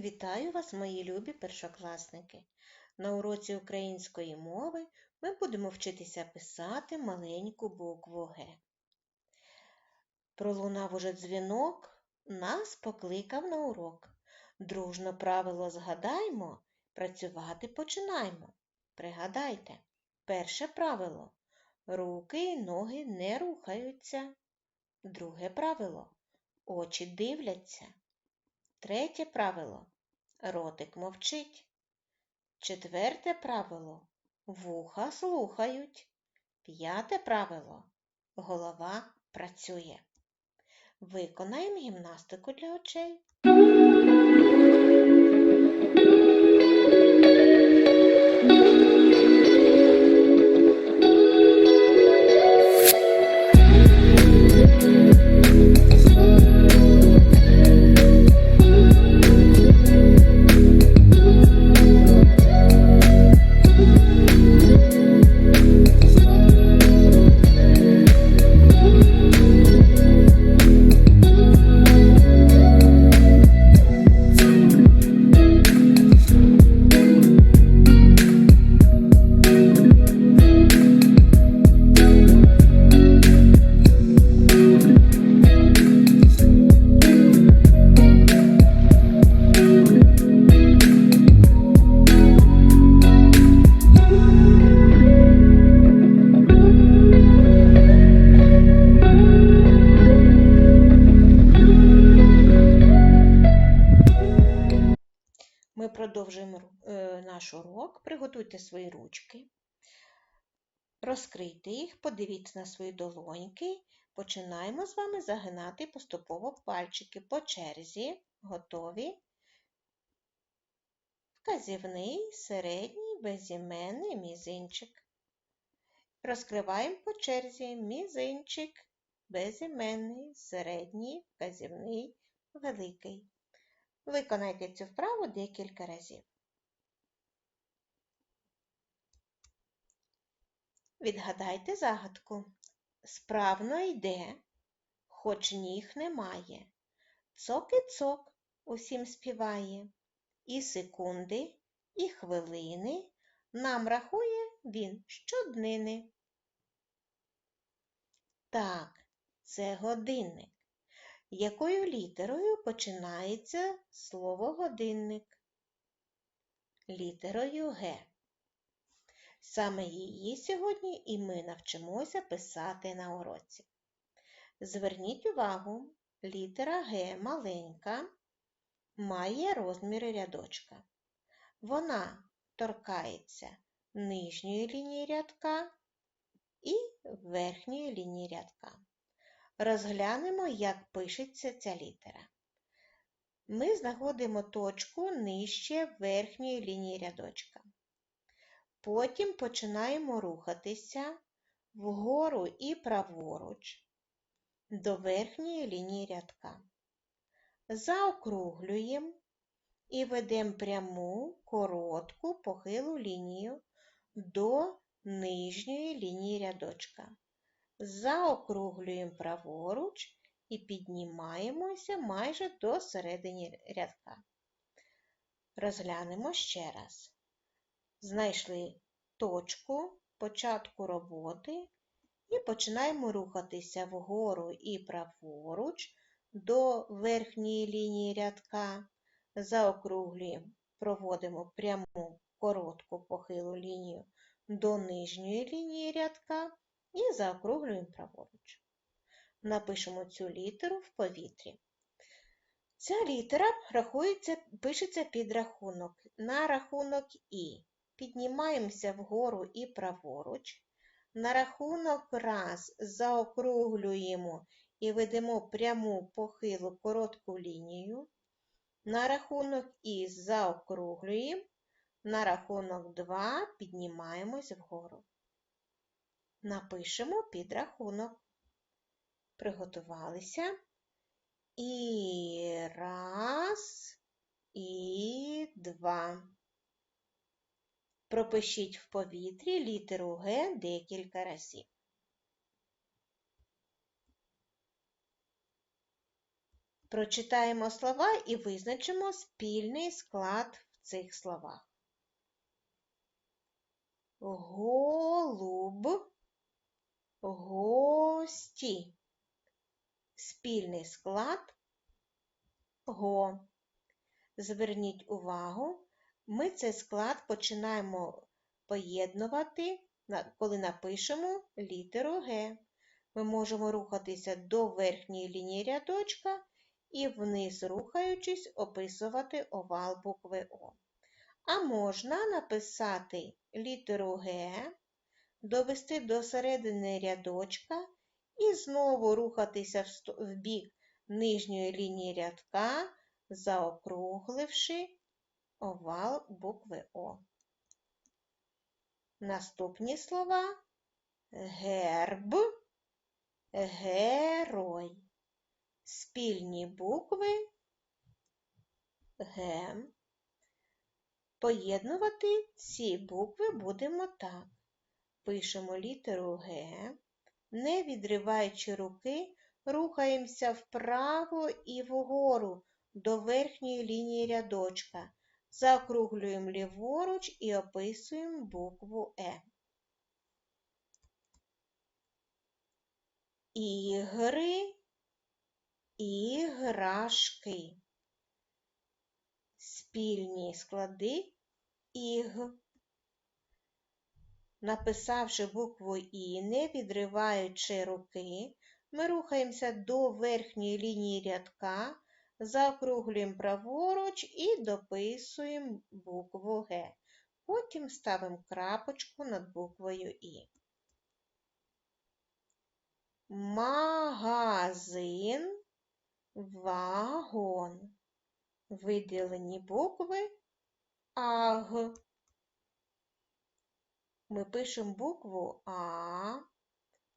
Вітаю вас, мої любі першокласники! На уроці української мови ми будемо вчитися писати маленьку букву Г. Пролунав уже дзвінок, нас покликав на урок. Дружно правило згадаймо, працювати починаймо. Пригадайте, перше правило руки й ноги не рухаються. Друге правило очі дивляться. Третє правило ротик мовчить. Четверте правило вуха слухають. П'яте правило голова працює. Виконаємо гімнастику для очей. Ми продовжуємо е, наш урок. Приготуйте свої ручки. Розкрийте їх, подивіться на свої долоньки. Починаємо з вами загинати поступово пальчики по черзі. Готові. Вказівний, середній, безіменний, мізинчик. Розкриваємо по черзі мізинчик, безіменний, середній, вказівний, великий. Виконайте цю вправу декілька разів. Відгадайте загадку. Справно йде, хоч ніг немає. Цок і цок усім співає. І секунди, і хвилини нам рахує він щоднини. Так, це годинник. Якою літерою починається слово годинник? Літерою Г. Саме її сьогодні і ми навчимося писати на уроці. Зверніть увагу, літера Г маленька, має розміри рядочка. Вона торкається нижньої лінії рядка і верхньої лінії рядка. Розглянемо, як пишеться ця літера. Ми знаходимо точку нижче верхньої лінії рядочка. Потім починаємо рухатися вгору і праворуч до верхньої лінії рядка. Заокруглюємо і ведемо пряму, коротку, похилу лінію до нижньої лінії рядочка заокруглюємо праворуч і піднімаємося майже до середини рядка. Розглянемо ще раз. Знайшли точку початку роботи і починаємо рухатися вгору і праворуч до верхньої лінії рядка. Заокруглюємо, проводимо пряму коротку похилу лінію до нижньої лінії рядка і заокруглюємо праворуч. Напишемо цю літеру в повітрі. Ця літера рахується, пишеться під рахунок. На рахунок І. Піднімаємося вгору і праворуч. На рахунок раз заокруглюємо і ведемо пряму похилу коротку лінію. На рахунок І заокруглюємо. На рахунок 2 піднімаємось вгору. Напишемо підрахунок. Приготувалися. І раз, і два. Пропишіть в повітрі літеру Г декілька разів. Прочитаємо слова і визначимо спільний склад в цих словах. Голуб, гості. Спільний склад го. Зверніть увагу, ми цей склад починаємо поєднувати, коли напишемо літеру Г. Ми можемо рухатися до верхньої лінії рядочка і вниз рухаючись, описувати овал букви О. А можна написати літеру Г, довести до середини рядочка і знову рухатися в бік нижньої лінії рядка, заокругливши овал букви О. Наступні слова герб, герой. Спільні букви Г. Поєднувати ці букви будемо так. Пишемо літеру Г, не відриваючи руки, рухаємося вправо і вгору до верхньої лінії рядочка. Закруглюємо ліворуч і описуємо букву Е. Ігри, іграшки. Спільні склади іг. Написавши букву І, не відриваючи руки, ми рухаємося до верхньої лінії рядка, заокруглюємо праворуч і дописуємо букву Г. Потім ставимо крапочку над буквою І. Магазин, вагон. Виділені букви АГ. Ми пишемо букву А,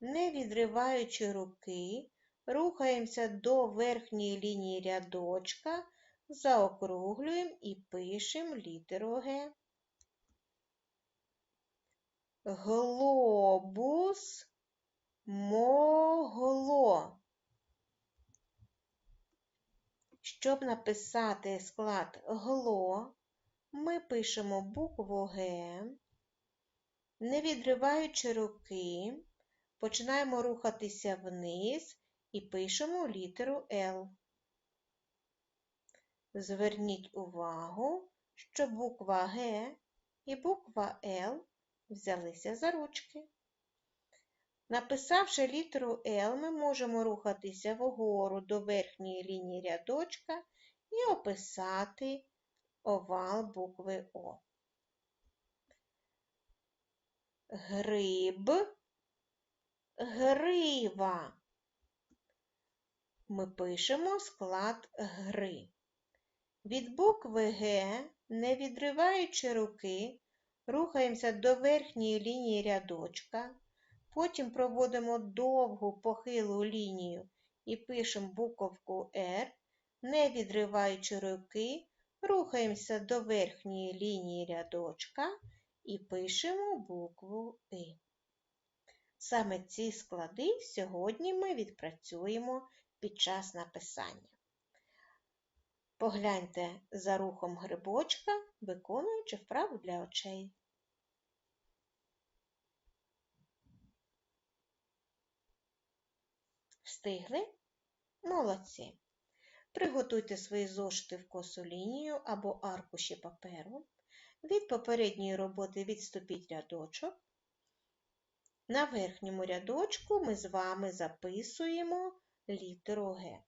не відриваючи руки, рухаємося до верхньої лінії рядочка, заокруглюємо і пишемо літеру Г. Глобус могло. Щоб написати склад гло, ми пишемо букву Г, не відриваючи руки, починаємо рухатися вниз і пишемо літеру Л. Зверніть увагу, що буква Г і буква Л взялися за ручки. Написавши літеру Л, ми можемо рухатися вгору до верхньої лінії рядочка і описати овал букви О. Гриб, грива. Ми пишемо склад гри. Від букви Г, не відриваючи руки, рухаємося до верхньої лінії рядочка. Потім проводимо довгу похилу лінію і пишемо буковку R, не відриваючи руки, рухаємося до верхньої лінії рядочка і пишемо букву И. Саме ці склади сьогодні ми відпрацюємо під час написання. Погляньте за рухом грибочка, виконуючи вправу для очей. Встигли? Молодці. Приготуйте свої зошити в косу лінію або аркуші паперу. Від попередньої роботи відступіть рядочок. На верхньому рядочку ми з вами записуємо літеру Г.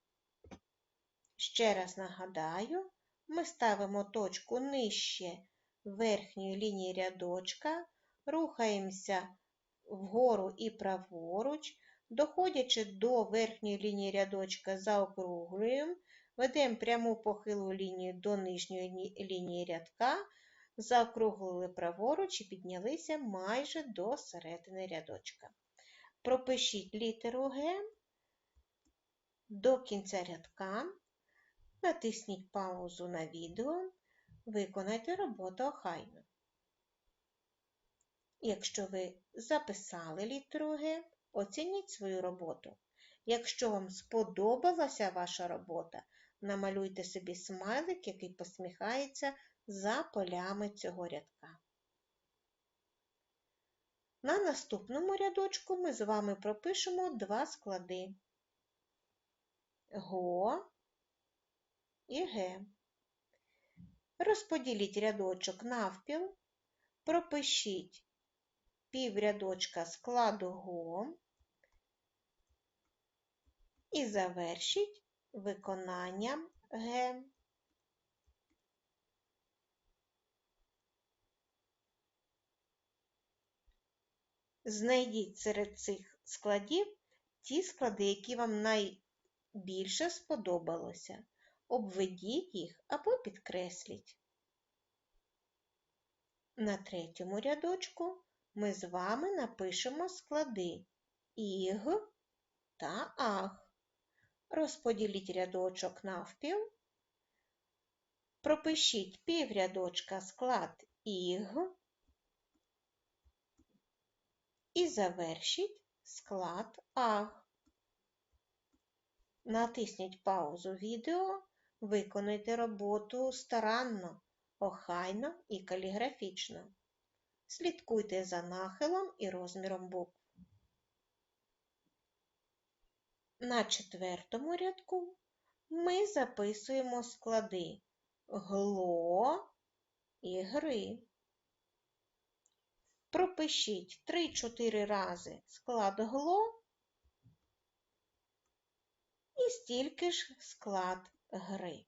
Ще раз нагадаю, ми ставимо точку нижче верхньої лінії рядочка, рухаємося вгору і праворуч, доходячи до верхньої лінії рядочка, заокруглюємо, ведемо пряму похилу лінію до нижньої лінії рядка, заокруглили праворуч і піднялися майже до середини рядочка. Пропишіть літеру Г до кінця рядка, натисніть паузу на відео, виконайте роботу охайно. Якщо ви записали літеру Г, оцініть свою роботу. Якщо вам сподобалася ваша робота, намалюйте собі смайлик, який посміхається за полями цього рядка. На наступному рядочку ми з вами пропишемо два склади ГО і Г. Розподіліть рядочок навпіл, пропишіть піврядочка складу ГО і завершіть виконанням Г. Знайдіть серед цих складів ті склади, які вам найбільше сподобалося. Обведіть їх або підкресліть. На третьому рядочку ми з вами напишемо склади іг та аг. Розподіліть рядочок навпіл, пропишіть піврядочка склад іг і завершіть склад аг. Натисніть паузу відео, виконуйте роботу старанно, охайно і каліграфічно. Слідкуйте за нахилом і розміром букв. На четвертому рядку ми записуємо склади гло і гри. Пропишіть 3-4 рази склад гло і стільки ж склад гри.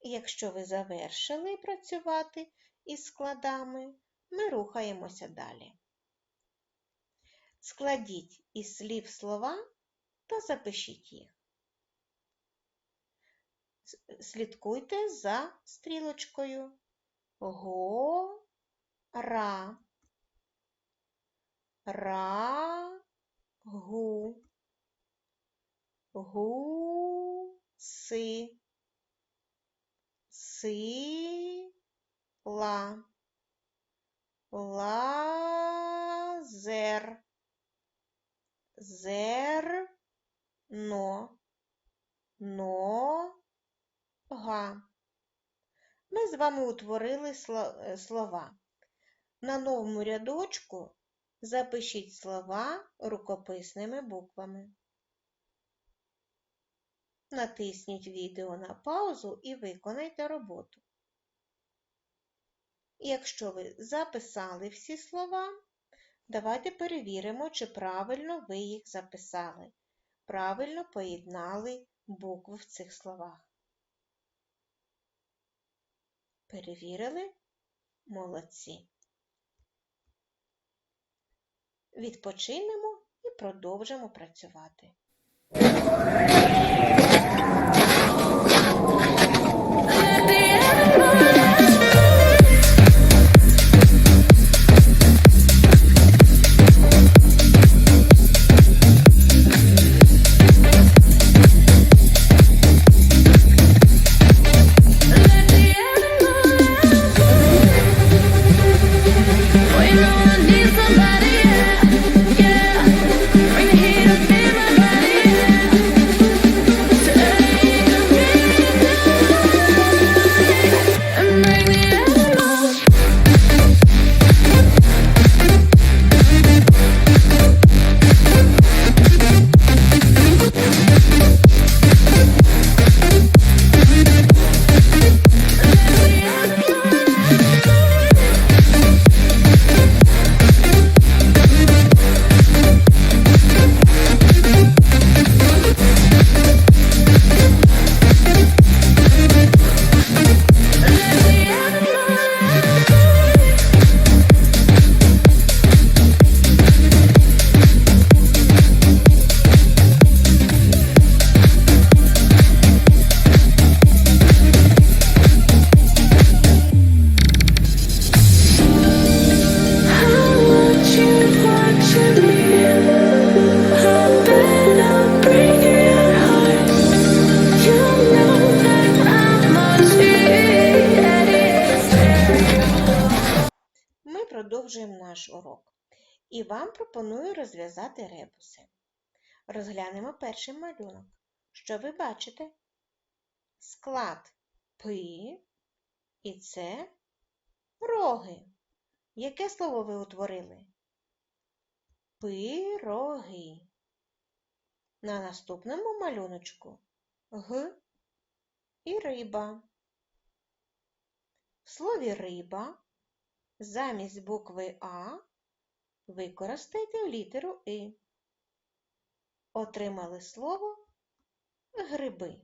Якщо ви завершили працювати із складами, ми рухаємося далі. Складіть із слів слова та запишіть їх. Слідкуйте за стрілочкою. Го, ра, ра, гу, си, си, ла, лазер, зер, но. Ми з вами утворили слова. На новому рядочку запишіть слова рукописними буквами. Натисніть відео на паузу і виконайте роботу. Якщо ви записали всі слова, давайте перевіримо, чи правильно ви їх записали. Правильно поєднали букви в цих словах. Перевірили? Молодці. Відпочинемо і продовжимо працювати. Продовжуємо наш урок. І вам пропоную розв'язати ребуси. Розглянемо перший малюнок. Що ви бачите? Склад пи, і це роги. Яке слово ви утворили? Пироги. На наступному малюночку г і риба. В слові риба замість букви А використайте літеру И. Отримали слово гриби.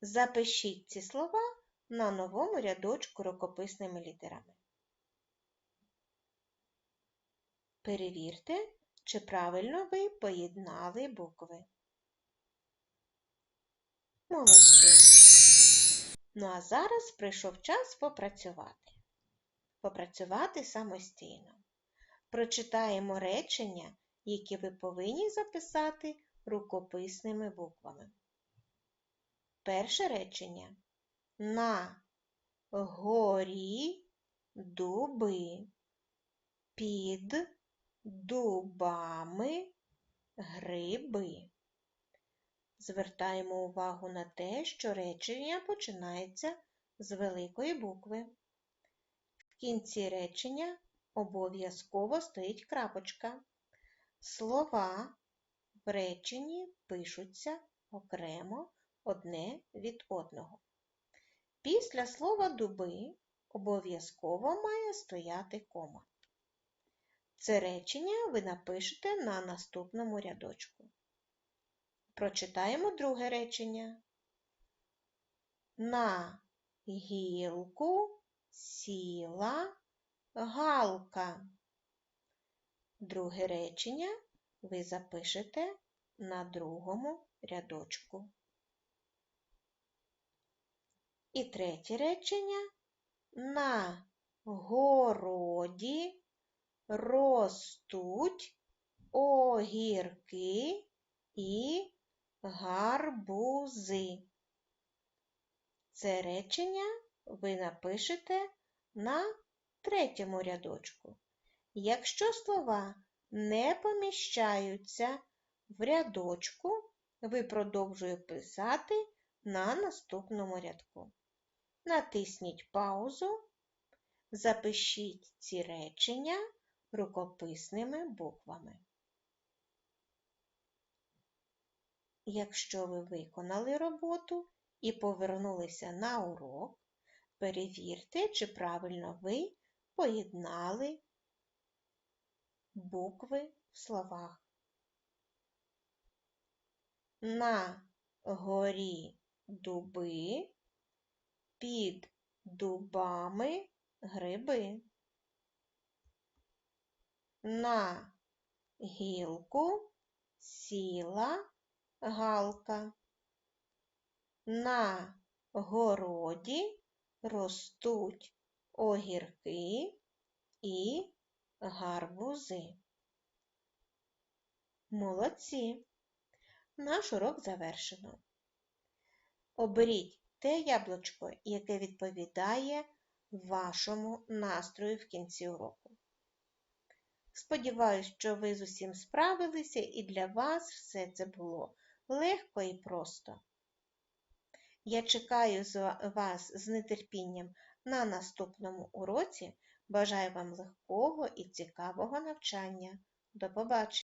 Запишіть ці слова на новому рядочку рукописними літерами. Перевірте, чи правильно ви поєднали букви. Молодці! Ну а зараз прийшов час попрацювати. Попрацювати самостійно. Прочитаємо речення, які ви повинні записати рукописними буквами. Перше речення. На горі дуби. Під дубами гриби. Звертаємо увагу на те, що речення починається з великої букви. В кінці речення обов'язково стоїть крапочка. Слова в реченні пишуться окремо одне від одного. Після слова дуби обов'язково має стояти кома. Це речення ви напишете на наступному рядочку. Прочитаємо друге речення. На гілку сіла галка. Друге речення ви запишете на другому рядочку. І третє речення на городі ростуть огірки і гарбузи. Це речення ви напишете на третьому рядочку. Якщо слова не поміщаються в рядочку, ви продовжуєте писати на наступному рядку. Натисніть паузу, запишіть ці речення рукописними буквами. Якщо ви виконали роботу і повернулися на урок, перевірте, чи правильно ви поєднали букви в словах. На горі дуби, під дубами гриби. На гілку сіла галка. На городі ростуть огірки і гарбузи. Молодці! Наш урок завершено. Оберіть те яблучко, яке відповідає вашому настрою в кінці уроку. Сподіваюсь, що ви з усім справилися і для вас все це було легко і просто. Я чекаю вас з нетерпінням на наступному уроці. Бажаю вам легкого і цікавого навчання. До побачення!